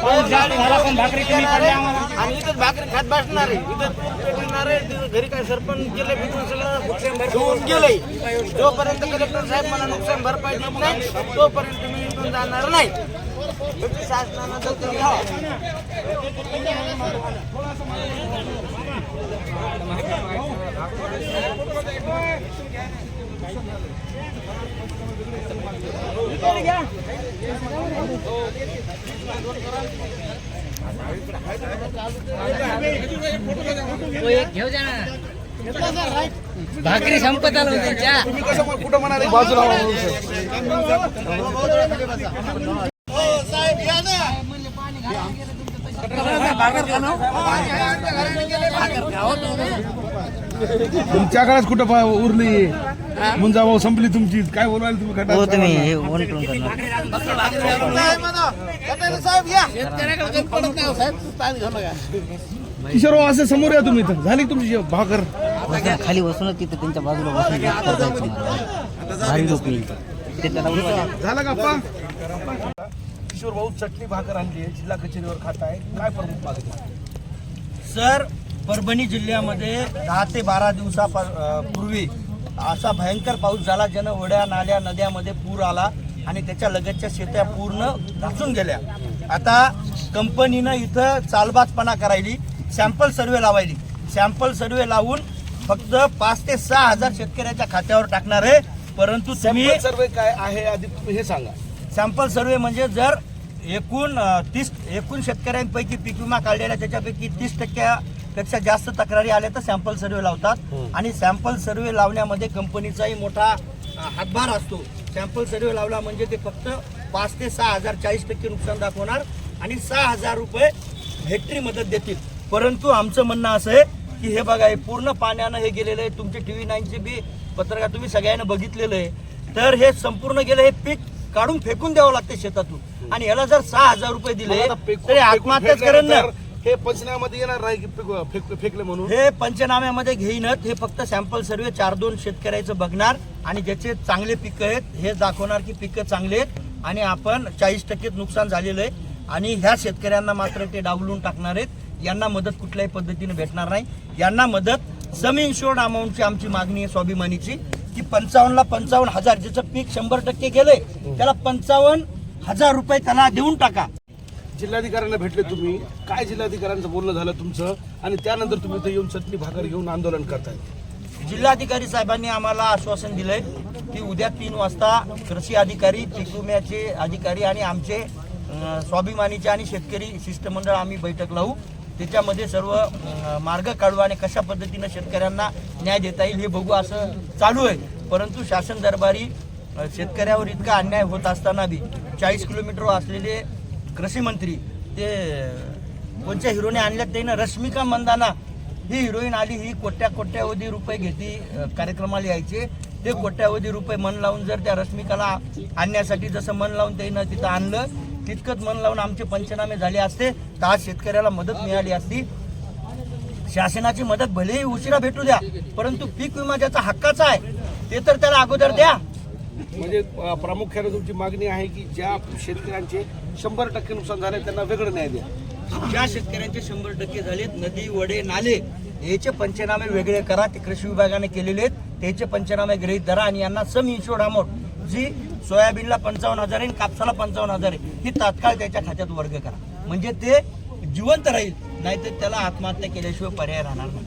पाऊस जास्त झाला पण भाकरी कमी पडल्या आम्हाला. आणि इथंच भाकरी खात बसणार आहे. इथं पेटणार आहे. तिथं घरी काय सरपंच गेले भेटून सगळं घेऊन गेलंय जोपर्यंत कलेक्टर साहेब मला नुकसान भरपाई देत नाही तोपर्यंत मी इथून जाणार नाही. शासनानं दखल घ्यावं भाकरी संपत आलो त्यांच्या तुम्ही कसं कुठं म्हणाले बाजूला तुमच्याकडेच कुठं उरली? मुंजा भाऊ संपली तुमची. काय बोलवायला तुम्ही खड्डा साहेब या किशोर भाऊ असं समोर या तुम्ही इथं. झाली तुमची भाकर? बसून खाली बसूनच तिथे त्यांच्या बाजूला बसून जेवण करायचं मला. भारी लोक येईल. ते त्याला उलटं- झाला का अप्पा किशोर भाऊ चटणी भाकर आणली आहे. जिल्हा कचेरीवर खात आहे काय प्रमुख मागणी? सर परभणी जिल्ह्यामध्ये दहा ते बारा दिवसापूर्वी असा भयंकर पाऊस झाला ज्यानं वड्या नाल्या नद्यामध्ये पूर आला आणि त्याच्या लगतच्या शेत्या पूर्ण धासून गेल्या. आता कंपनीनं इथं चालबाजपणा करायली सॅम्पल सर्वे लावायली. सॅम्पल सर्वे लावून फक्त पाच ते सहा हजार शेतकऱ्याच्या खात्यावर टाकणार आहे. परंतु तुम्ही सॅम्पल सर्वे काय आहे आधी तुम्ही हे सांगा. सॅम्पल सर्वे म्हणजे जर एकूण तीस एकूण शेतकऱ्यांपैकी पीक विमा काढलेल्या त्याच्यापैकी तीस टक्क्यापेक्षा जास्त तक्रारी आल्या तर सॅम्पल सर्वे लावतात. आणि सॅम्पल सर्वे लावण्यामध्ये कंपनीचाही मोठा हातभार असतो. सॅम्पल सर्वे लावला म्हणजे ते फक्त पाच ते सहा हजार चाळीस टक्के नुकसान दाखवणार आणि सहा हजार रुपये हेक्टरी मदत देतील. परंतु आमचं म्हणणं असं आहे की हे बघा हे पूर्ण पाण्यानं हे गेलेलं आहे. तुमचे टी व्ही नाईनचे बी पत्रकार तुम्ही सगळ्यांना बघितलेलं आहे. तर हे संपूर्ण गेलं हे पीक काढून फेकून द्यावं लागते शेतातून. आणि याला जर सहा हजार रुपये दिले तरी आत्महत्याच करेन ना हे पंचनाम्यामध्ये येणार नाही की फेक- फेक- फेकले म्हणून? हे पंचनाम्यामध्ये घेईनच हे फक्त सॅम्पल सर्वे चार दोन शेतकऱ्याचं बघणार आणि ज्याचे चांगले पिकं आहेत हे दाखवणार की पिकं चांगले आहेत आणि आपण चाळीस टक्के नुकसान झालेलं आहे आणि ह्या शेतकऱ्यांना मात्र ते डावलून टाकणार आहेत. यांना मदत कुठल्याही पद्धतीने भेटणार नाही. यांना मदत सम इन्शुअर्ड अमाऊंटची आमची मागणी आहे स्वाभिमानीची की पंचावन्नला पंचावन्न हजार ज्याचं पीक शंभर टक्के गेलंय त्याला पंचावन्न हजार रुपये त्याला देऊन टाका. जिल्हाधिकाऱ्यांना भेटले तुम्ही. काय जिल्हाधिकाऱ्यांचं बोलणं झालं तुमचं? आणि त्यानंतर तुम्ही इथं येऊन चटणी भाकर घेऊन आंदोलन करताय. जिल्हाधिकारी साहेबांनी आम्हाला आश्वासन दिलंय की उद्या तीन वाजता कृषी अधिकारी पीक विम्याचे अधिकारी आणि आमचे स्वाभिमानीचे आणि शेतकरी शिष्टमंडळ आम्ही बैठक लावू. त्याच्यामध्ये सर्व मार्ग काढू आणि कशा पद्धतीनं शेतकऱ्यांना न्याय देता येईल हे बघू असं चालू आहे. परंतु शासन दरबारी शेतकऱ्यावर इतका अन्याय होत असताना बी चाळीस किलोमीटर असलेले कृषी मंत्री ते कोणच्या कोणत्या हिरोने आणल्यात त्यानं रश्मिका मंदाना. ही हिरोईन आली ही कोट्या कोट्यावधी रुपये घेती कार्यक्रमाला यायचे. ते कोट्यावधी रुपये मन लावून जर त्या रश्मिकाला आणण्यासाठी जसं मन लावून त्यानं तिथं आणलं तितकंच मन लावून आमचे पंचनामे झाले असते. तर आज शेतकऱ्याला मदत मिळाली असती. शासनाची मदत भलेही उशिरा भेटू द्या परंतु पीक विमा ज्याचा हक्काचा आहे ते तर त्याला अगोदर द्या. म्हणजे प्रामुख्याने तुमची मागणी आहे की ज्या शेतकऱ्यांचे शंभर टक्के नुकसान झाले त्यांना वेगळं न्याय द्या. ज्या शेतकऱ्यांचे शंभर टक्के झालेत नदी वडे नाले याचे पंचनामे वेगळे करा. ते कृषी विभागाने केलेले आहेत. त्याचे पंचनामे गृहीत धरा आणि यांना सम इन्शुअर्ड अमाऊंट जी सोयाबीनला पंचावन्न हजार आहे आणि कापसाला पंचावन्न हजार आहे ही तात्काळ त्याच्या खात्यात वर्ग करा. म्हणजे ते जिवंत राहील नाहीतर त्याला आत्महत्या केल्याशिवाय पर्याय राहणार नाही.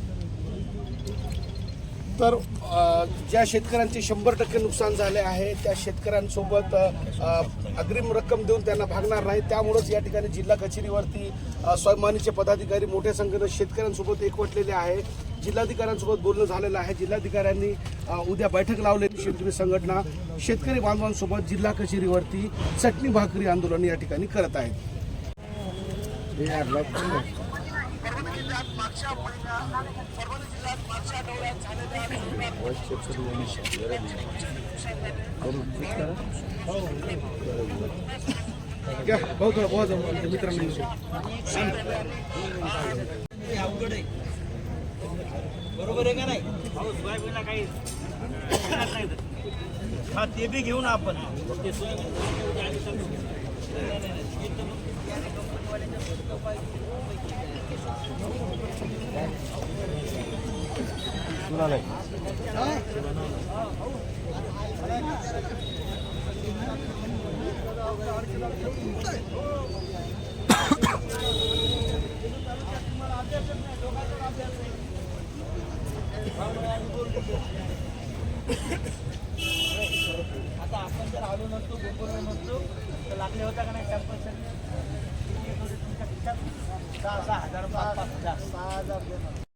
तर ज्या शेतकऱ्यांचे शंभर टक्के नुकसान झाले आहे त्या शेतकऱ्यांसोबत अग्रिम रक्कम देऊन त्यांना भागणार नाही. त्यामुळेच या ठिकाणी जिल्हा कचेरीवरती स्वाभिमानीचे पदाधिकारी मोठ्या संख्येनं शेतकऱ्यांसोबत एकवटलेले आहे. जिल्हाधिकाऱ्यांसोबत बोलणं झालेलं आहे. जिल्हाधिकाऱ्यांनी उद्या बैठक लावलेली शेतकरी संघटना. शेतकरी बांधवांसोबत जिल्हा कचेरीवरती चटणी भाकरी आंदोलन या ठिकाणी करत आहेत. बरोबर आहे का नाही? पाऊस सोयाबीनला काही हा ते बी घेऊन आपण. तुला आता आपण जर आलो नसतो गोकुळ नसतो तर लागले होता का नाही? सॅम्पल सहा सहा हजार पाच पाच हजार सहा हजार